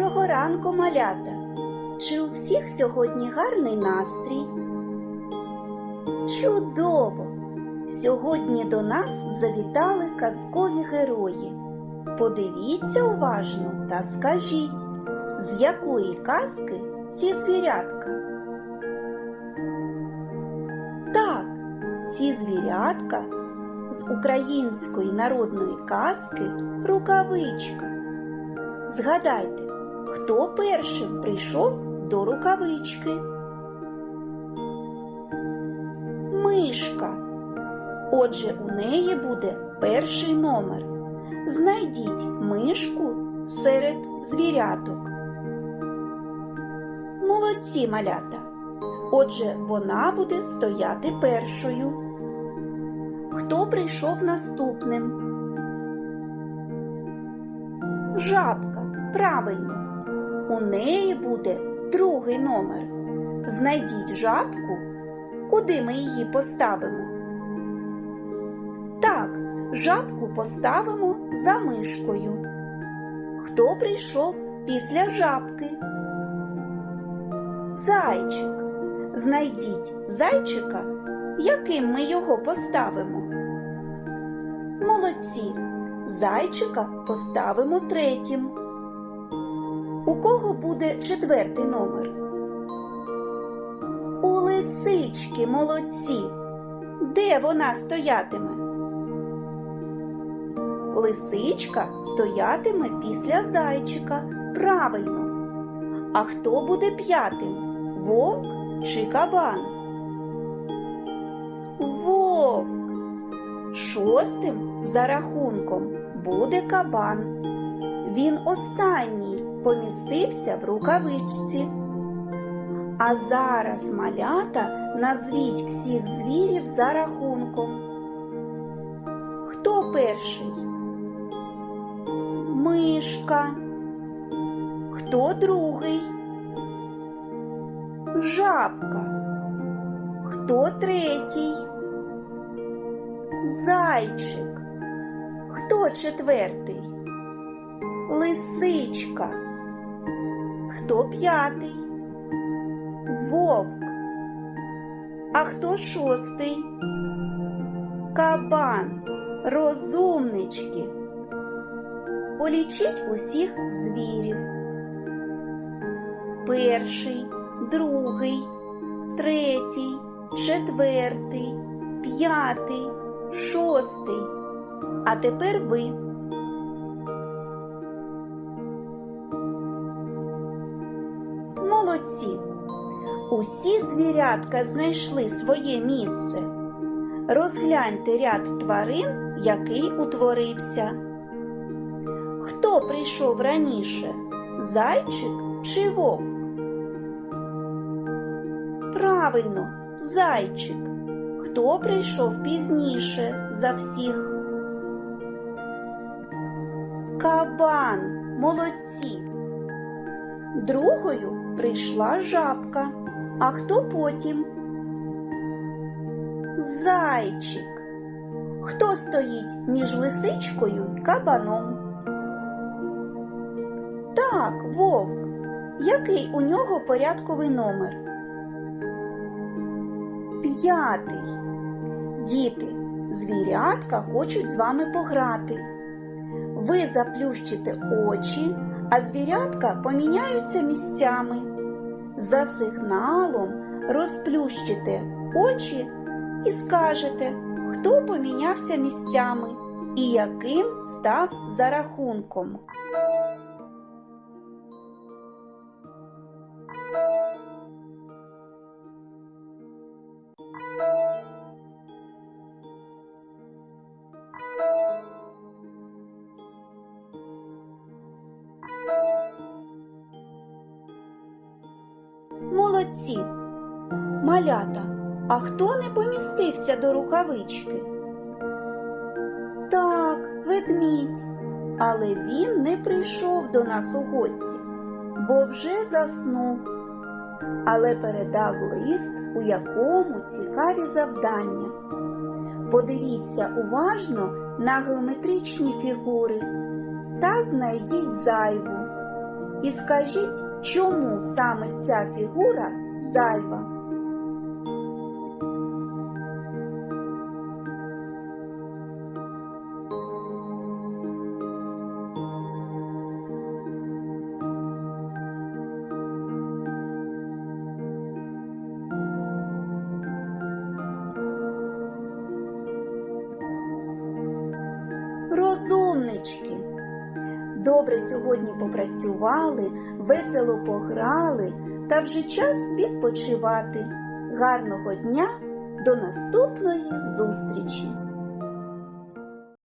ранку, малята! Чи у всіх сьогодні гарний настрій? Чудово! Сьогодні до нас завітали казкові герої. Подивіться уважно та скажіть, з якої казки ці звірятка? Так, ці звірятка з української народної казки Рукавичка. Згадайте, хто першим прийшов до рукавички? Мишка. Отже, у неї буде перший номер. Знайдіть мишку серед звіряток. Молодці малята. Отже, вона буде стояти першою. Хто прийшов наступним? Жабка. Правильно. У неї буде другий номер. Знайдіть жабку, куди ми її поставимо. Так, жабку поставимо за мишкою. Хто прийшов після жабки? Зайчик. Знайдіть зайчика, яким ми його поставимо. Молодці. Зайчика поставимо третім. У кого буде четвертий номер? У лисички молодці. Де вона стоятиме? Лисичка стоятиме після зайчика. Правильно. А хто буде п'ятим? Вовк чи кабан? Вовк. Шостим за рахунком буде кабан. Він останній помістився в рукавичці. А зараз малята назвіть всіх звірів за рахунком. Хто перший? Мишка. Хто другий? Жабка. Хто третій? Зайчик. Хто четвертий? Лисичка. Хто п'ятий? Вовк. А хто шостий? Кабан. Розумнички. Полічіть усіх звірів. Перший, другий, третій, четвертий, п'ятий, шостий. А тепер ви. Усі звірятка знайшли своє місце. Розгляньте ряд тварин, який утворився. Хто прийшов раніше? Зайчик чи вовк? Правильно, зайчик. Хто прийшов пізніше за всіх? Кабан. Молодці. Другою прийшла жабка. А хто потім? Зайчик. Хто стоїть між лисичкою й кабаном? Так, вовк. Який у нього порядковий номер? П'ятий. Діти, звірятка хочуть з вами пограти. Ви заплющите очі, а звірятка поміняються місцями. За сигналом розплющите очі і скажете, хто помінявся місцями і яким став за рахунком. Молодці. Малята, а хто не помістився до рукавички? Так, ведмідь. Але він не прийшов до нас у гості, бо вже заснув. Але передав лист, у якому цікаві завдання. Подивіться уважно на геометричні фігури та знайдіть зайву. і скажіть, чому саме ця фігура зайва. Розумнички. Добре сьогодні попрацювали, весело пограли, та вже час відпочивати. Гарного дня, до наступної зустрічі!